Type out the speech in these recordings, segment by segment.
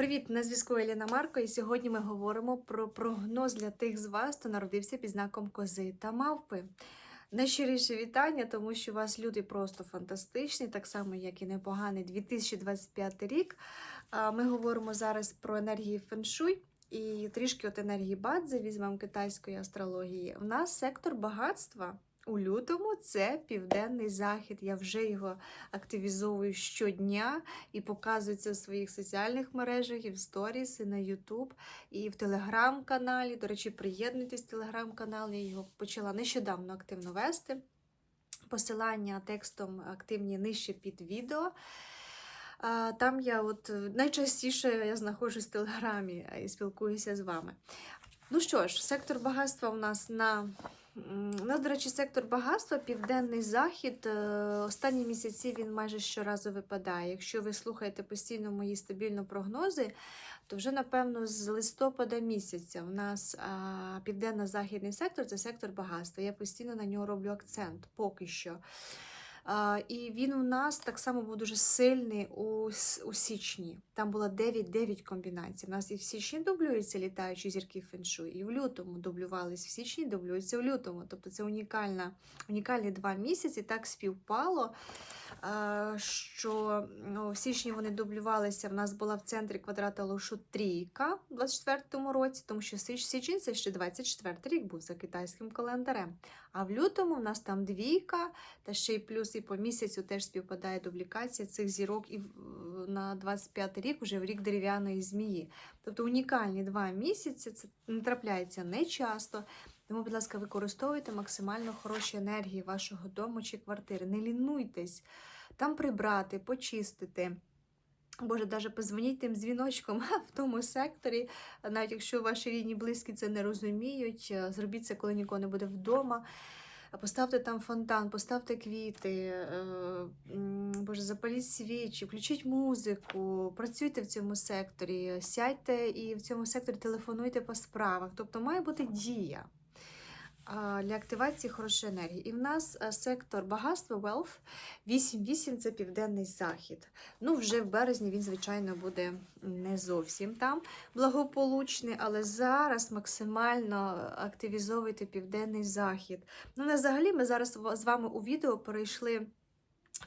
Привіт, на зв'язку Еліна Марко, і сьогодні ми говоримо про прогноз для тих з вас, хто народився під знаком кози та мавпи. Найщиріше вітання, тому що у вас люди просто фантастичні, так само, як і непоганий 2025 рік. Ми говоримо зараз про енергії феншуй і трішки от енергії бадзи, візьмемо китайської астрології. У нас сектор багатства. У лютому це південний захід. Я вже його активізовую щодня і показую це в своїх соціальних мережах, і в сторіс, і на Ютуб, і в телеграм-каналі. До речі, приєднуйтесь телеграм-канал, я його почала нещодавно активно вести. Посилання текстом активні нижче під відео. Там я от найчастіше я знаходжусь в телеграмі і спілкуюся з вами. Ну що ж, сектор багатства у нас на У нас, до речі, сектор багатства, південний захід. е, Останні місяці він майже щоразу випадає. Якщо ви слухаєте постійно мої стабільні прогнози, то вже, напевно, з листопада місяця у нас південно-західний сектор це сектор багатства. Я постійно на нього роблю акцент поки що. І він у нас так само був дуже сильний у, у січні. Там було 9-9 комбінацій. У нас і в січні дублюються літаючі зірки феншу, і в лютому дублювались в січні, дублюються в лютому. Тобто це унікальна, унікальні два місяці. Так співпало, що ну, в січні вони дублювалися. В нас була в центрі квадрата лошу трійка у 24-му році, тому що січень це ще 24-й рік був за китайським календарем. А в лютому в нас там двійка, та ще й плюс і по місяцю теж співпадає дублікація цих зірок і на 25 рік, вже в рік дерев'яної змії. Тобто унікальні два місяці, це не трапляється не часто. Тому, будь ласка, використовуйте максимально хороші енергії вашого дому чи квартири. Не лінуйтесь там прибрати, почистити. Боже, навіть позвоніть тим дзвіночком в тому секторі, навіть якщо ваші рідні близькі це не розуміють, е, зробіть це, коли нікого не буде вдома. Поставте там фонтан, поставте квіти, е, Боже, запаліть свічі, включіть музику, працюйте в цьому секторі, сядьте і в цьому секторі телефонуйте по справах. Тобто має бути дія для активації хорошої енергії. І в нас е, сектор багатства wealth 8-8 це південний захід. Ну, вже в березні він, звичайно, буде не зовсім там благополучний, але зараз максимально активізовуйте південний захід. Ну, взагалі, ми зараз з вами у відео перейшли.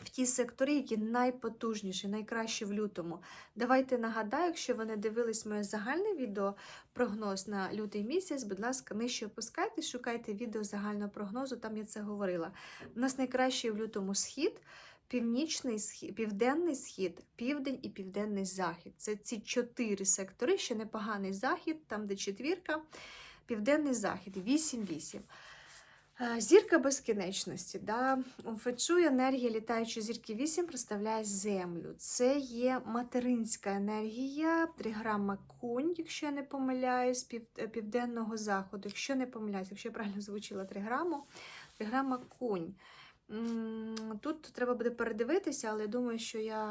В ті сектори, які найпотужніші, найкращі в лютому. Давайте нагадаю, якщо ви не дивились моє загальне відео прогноз на лютий місяць, будь ласка, нижче опускайтесь, шукайте відео загального прогнозу, там я це говорила. У нас найкращий в лютому схід, північний схід, південний схід, південь і південний захід. Це ці чотири сектори, ще непоганий захід, там де четвірка, південний захід, 8-8. Е, Зірка безкінечності. Да? У Фечу енергія літаючої зірки 8 представляє Землю. Це є материнська енергія, триграма кунь, якщо я не помиляюсь, е, південного заходу. Якщо не помиляюсь, якщо я правильно звучила триграму, триграма кунь. Тут треба буде передивитися, але я думаю, що я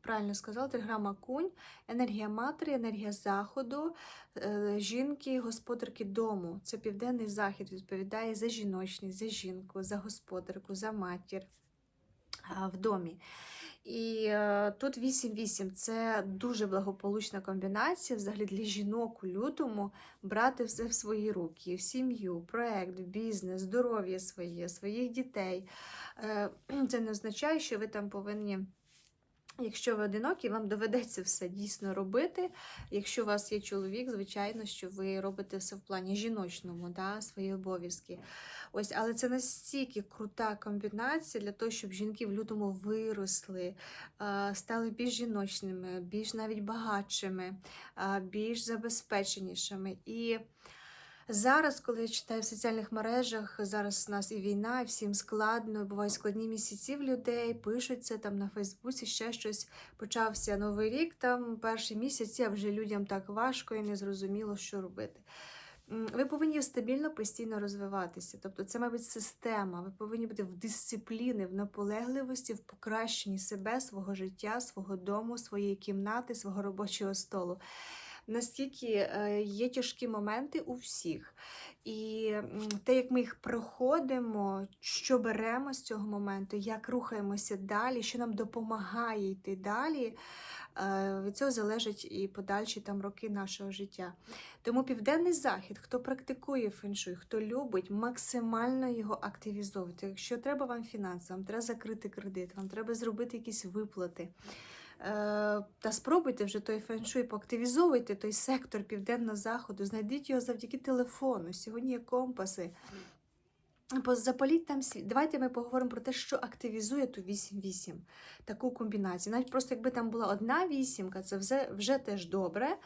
правильно сказала. Триграма кунь, енергія матері, енергія заходу, е, жінки, господарки дому. Це південний захід відповідає за жіночність, за жінку, за господарку, за матір в домі. І е, тут 8-8 це дуже благополучна комбінація взагалі для жінок у лютому брати все в свої руки, в сім'ю, проект, бізнес, здоров'я своє, своїх дітей. Е, Це не означає, що ви там повинні. Якщо ви одинокі, вам доведеться все дійсно робити. Якщо у вас є чоловік, звичайно, що ви робите все в плані жіночному, да, свої обов'язки. Ось, але це настільки крута комбінація для того, щоб жінки в лютому виросли, стали більш жіночними, більш навіть багатшими, більш забезпеченішими. І Зараз, коли я читаю в соціальних мережах, зараз у нас і війна, і всім складно, бувають складні місяці в людей, пишуться там на Фейсбуці, ще щось. Почався новий рік, там перші місяці, а вже людям так важко і незрозуміло, що робити. Ви повинні стабільно постійно розвиватися. Тобто це, мабуть, система. Ви повинні бути в дисципліни, в наполегливості, в покращенні себе, свого життя, свого дому, своєї кімнати, свого робочого столу. Наскільки е, є тяжкі моменти у всіх. І те, як ми їх проходимо, що беремо з цього моменту, як рухаємося далі, що нам допомагає йти далі, е, від цього залежать і подальші там роки нашого життя. Тому південний захід, хто практикує феншуй, хто любить, максимально його активізовувати. Якщо треба вам фінанси, вам треба закрити кредит, вам треба зробити якісь виплати. Е, Та спробуйте вже той феншуй, поактивізовуйте той сектор південного заходу, знайдіть його завдяки телефону. Сьогодні є компаси. Запаліть там світ. Давайте ми поговоримо про те, що активізує ту 8-8, таку комбінацію. Навіть просто якби там була одна вісімка, це вже, вже теж добре.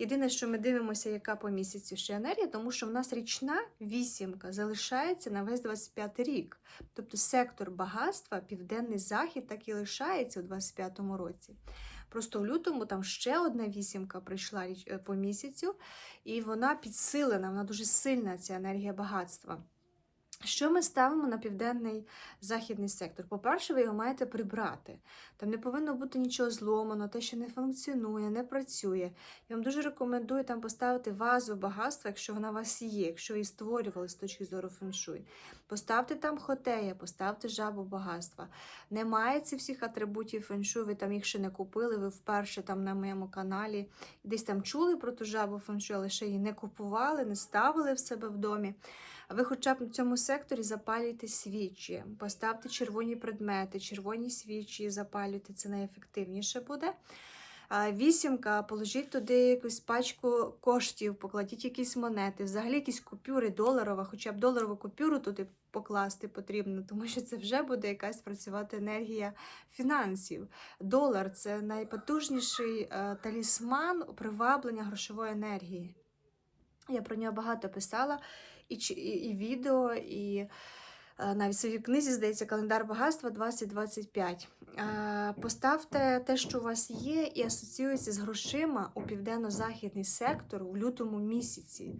Єдине, що ми дивимося, яка по місяцю ще енергія, тому що в нас річна вісімка залишається на весь 25 рік. Тобто сектор багатства, південний захід так і лишається у 25-му році. Просто в лютому там ще одна вісімка прийшла е, по місяцю, і вона підсилена, вона дуже сильна, ця енергія багатства. Що ми ставимо на південний західний сектор? По-перше, ви його маєте прибрати. Там не повинно бути нічого зломано, те, що не функціонує, не працює. Я вам дуже рекомендую там поставити вазу багатства, якщо вона у вас є, якщо її створювали з точки зору феншуй. Поставте там хотея, поставте жабу багатства. Немає цих всіх атрибутів феншуй, ви там їх ще не купили, ви вперше там на моєму каналі десь там чули про ту жабу феншуй, але ще її не купували, не ставили в себе в домі. Ви хоча б в цьому секторі запалюйте свічі, поставте червоні предмети, червоні свічі запалюйте, це найефективніше буде. Вісімка, положіть туди якусь пачку коштів, покладіть якісь монети, взагалі якісь купюри доларова, хоча б доларову купюру туди покласти потрібно, тому що це вже буде якась працювати енергія фінансів. Долар це найпотужніший е, талісман приваблення грошової енергії. Я про нього багато писала і, і, і відео, і е, навіть в своїй книзі, здається, календар багатства 2025. Е, Поставте те, що у вас є, і асоціюється з грошима у південно-західний сектор у лютому місяці.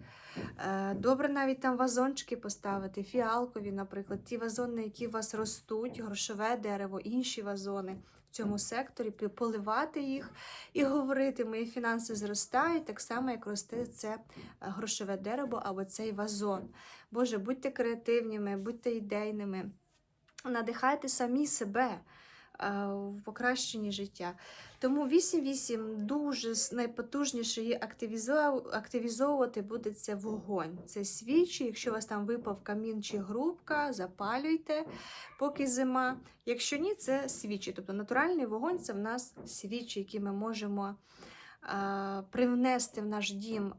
Е, Добре навіть там вазончики поставити, фіалкові, наприклад, ті вазони, які у вас ростуть, грошове дерево, інші вазони в цьому секторі, поливати їх і говорити, мої фінанси зростають, так само, як росте це е, грошове дерево або цей вазон. Боже, будьте креативними, будьте ідейними, надихайте самі себе е, в покращенні життя. Тому 8-8 дуже найпотужніше її активізовувати буде це вогонь. Це свічі. Якщо у вас там випав камін чи грубка, запалюйте, поки зима. Якщо ні, це свічі. Тобто натуральний вогонь це в нас свічі, які ми можемо привнести в наш дім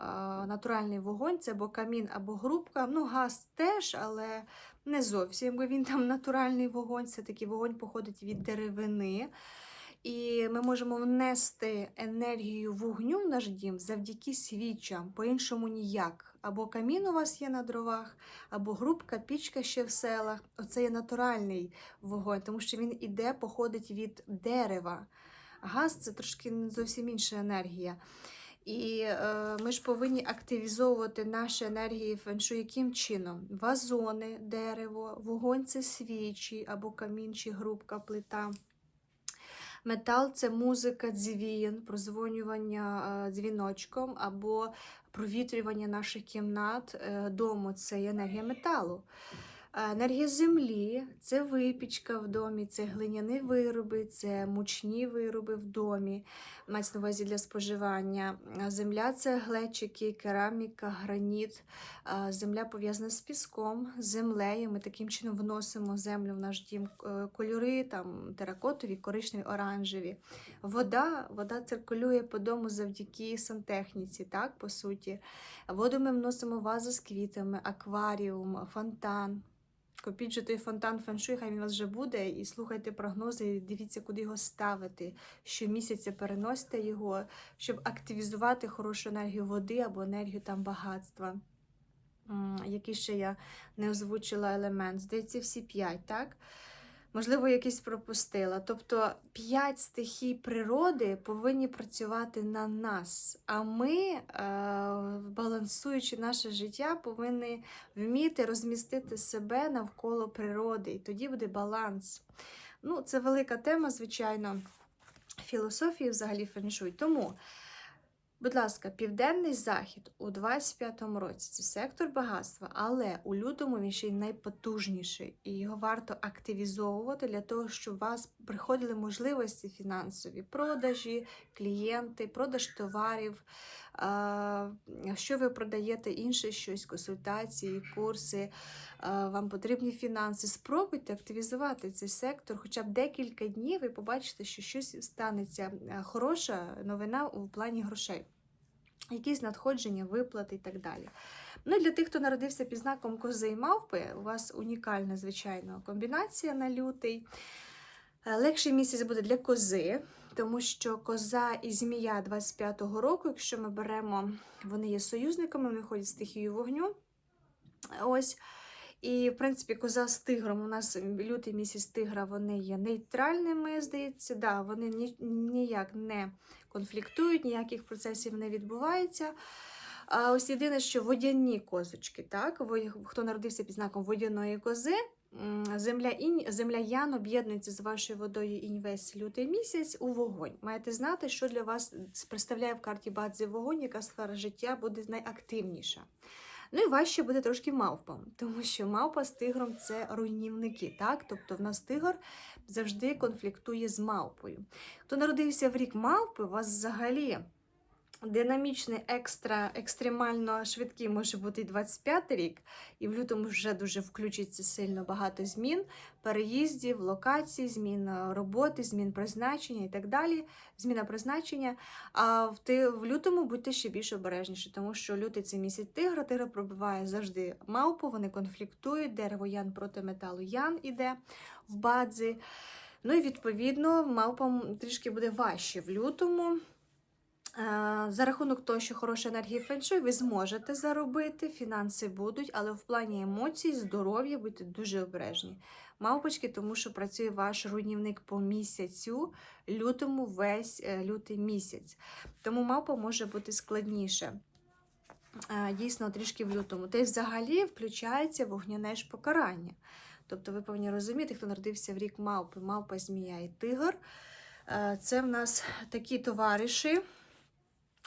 натуральний вогонь, це або камін, або грубка. Ну, газ теж, але не зовсім, бо він там натуральний вогонь, це такий вогонь походить від деревини. І ми можемо внести енергію вогню в наш дім завдяки свічам, по-іншому ніяк. Або камін у вас є на дровах, або грубка, пічка ще в селах. Оце є натуральний вогонь, тому що він іде, походить від дерева. Газ це трошки зовсім інша енергія. І е, ми ж повинні активізовувати наші енергії феншу яким чином? Вазони, дерево, вогонь це свічі або камін чи грубка, плита. Метал це музика, дзвін, прозвонювання е, дзвіночком або провітрювання наших кімнат е, дому це енергія металу. Енергія землі це випічка в домі, це глиняні вироби, це мучні вироби в домі, мається на увазі для споживання. Земля це глечики, кераміка, граніт. Земля пов'язана з піском, землею. Ми таким чином вносимо землю в наш дім е, кольори, там теракотові, коричневі, оранжеві. Вода, вода циркулює по дому завдяки сантехніці, так, по суті. Воду ми вносимо вазу з квітами, акваріум, фонтан. Купіть же той фонтан феншуй, хай він у вас вже буде, і слухайте прогнози, і дивіться, куди його ставити. Щомісяця переносите його, щоб активізувати хорошу енергію води або енергію там багатства. Який ще я не озвучила елемент. Здається, всі п'ять, так? Можливо, якийсь пропустила. Тобто п'ять стихій природи повинні працювати на нас. А ми, е, балансуючи наше життя, повинні вміти розмістити себе навколо природи. І тоді буде баланс. Ну, це велика тема, звичайно, філософії взагалі феншуй. Тому Будь ласка, південний захід у 25-му році це сектор багатства, але у лютому він ще й найпотужніший, і його варто активізовувати для того, щоб у вас приходили можливості фінансові, продажі, клієнти, продаж товарів. Що ви продаєте інше щось, консультації, курси, вам потрібні фінанси. Спробуйте активізувати цей сектор, хоча б декілька днів, ви побачите, що щось станеться хороша новина у плані грошей. Якісь надходження, виплати і так далі. Ну і для тих, хто народився під знаком кози і мавпи, у вас унікальна, звичайно, комбінація на лютий. Е, Легший місяць буде для кози, тому що коза і змія 25-го року, якщо ми беремо, вони є союзниками, вони ходять стихію вогню. Ось. І, в принципі, коза з тигром. У нас лютий місяць тигра, вони є нейтральними, здається. Да, вони ні, ніяк не конфліктують, ніяких процесів не відбувається. А ось єдине, що водяні козочки, так? Хто народився під знаком водяної кози, земля, інь, земля Ян об'єднується з вашою водою інь весь лютий місяць у вогонь. Маєте знати, що для вас представляє в карті Бадзи вогонь, яка сфера життя буде найактивніша. Ну і важче буде трошки мавпам, тому що мавпа з тигром це руйнівники, так? Тобто в нас тигр завжди конфліктує з мавпою. Хто народився в рік мавпи, у вас взагалі динамічний, екстра, екстремально швидкий може бути і 25 рік, і в лютому вже дуже включиться сильно багато змін, переїздів, локацій, змін е, роботи, змін призначення і так далі. Зміна призначення. А в, ти, в лютому будьте ще більш обережніші, тому що лютий це місяць тигра, тигра пробиває завжди мавпу, вони конфліктують, дерево ян проти металу ян іде в бадзи. Ну і відповідно мавпам трішки буде важче в лютому. Е, За рахунок того, що хороша енергія феншуй, ви зможете заробити, фінанси будуть, але в плані емоцій, здоров'я будьте дуже обережні. Мавпочки, тому що працює ваш руйнівник по місяцю, лютому весь е, лютий місяць. Тому мавпа може бути складніше. Е, Дійсно, трішки в лютому. Та й взагалі включається вогняне ж покарання. Тобто ви повинні розуміти, хто народився в рік мавпи, мавпа, змія і тигр. Це в нас такі товариші,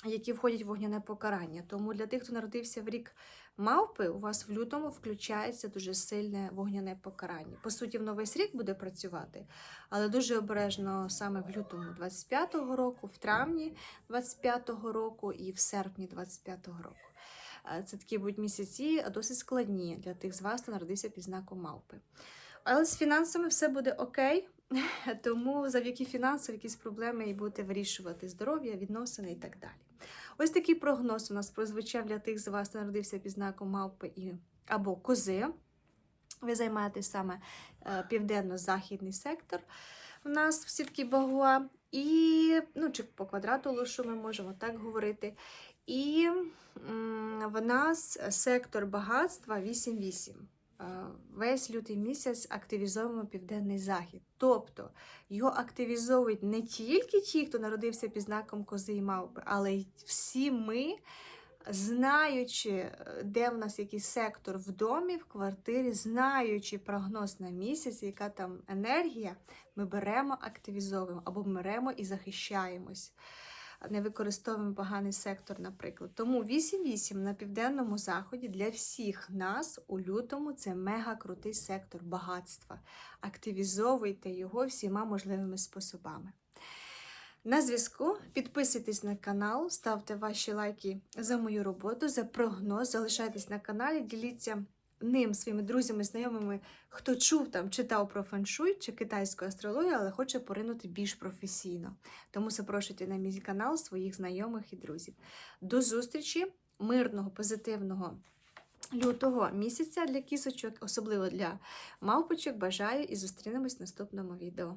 які входять в вогняне покарання. Тому для тих, хто народився в рік мавпи, у вас в лютому включається дуже сильне вогняне покарання. По суті, воно весь рік буде працювати, але дуже обережно саме в лютому 25-го року, в травні 25-го року і в серпні 25-го року. Е, Це такі будуть місяці досить складні для тих з вас, хто народився під знаком мавпи. Але з фінансами все буде окей, тому завдяки фінансам якісь проблеми і будете вирішувати здоров'я, відносини і так далі. Ось такий прогноз у нас прозвучав для тих з вас, хто народився під знаком мавпи і або кози. Ви займаєте саме е, південно-західний сектор. У нас в сітки Багуа. І, ну, чи по квадрату лишу ми можемо так говорити. І м, в нас сектор багатства 8-8. Е, Весь лютий місяць активізуємо південний захід. Тобто його активізовують не тільки ті, хто народився під знаком кози і мавпи, але й всі ми, знаючи, е, де в нас який сектор в домі, в квартирі, знаючи прогноз на місяць, яка там енергія, ми беремо, активізовуємо або беремо і захищаємось. Не використовуємо поганий сектор, наприклад. Тому 8-8 на південному заході для всіх нас у лютому це мега крутий сектор багатства. Активізовуйте його всіма можливими способами. На зв'язку підписуйтесь на канал, ставте ваші лайки за мою роботу, за прогноз, залишайтесь на каналі, діліться ним своїми друзями, знайомими, хто чув там, читав про феншуй чи китайську астрологію, але хоче поринути більш професійно. Тому запрошуйте на мій канал своїх знайомих і друзів. До зустрічі, мирного, позитивного лютого місяця для кісочок, особливо для мавпочок. Бажаю і зустрінемось в наступному відео.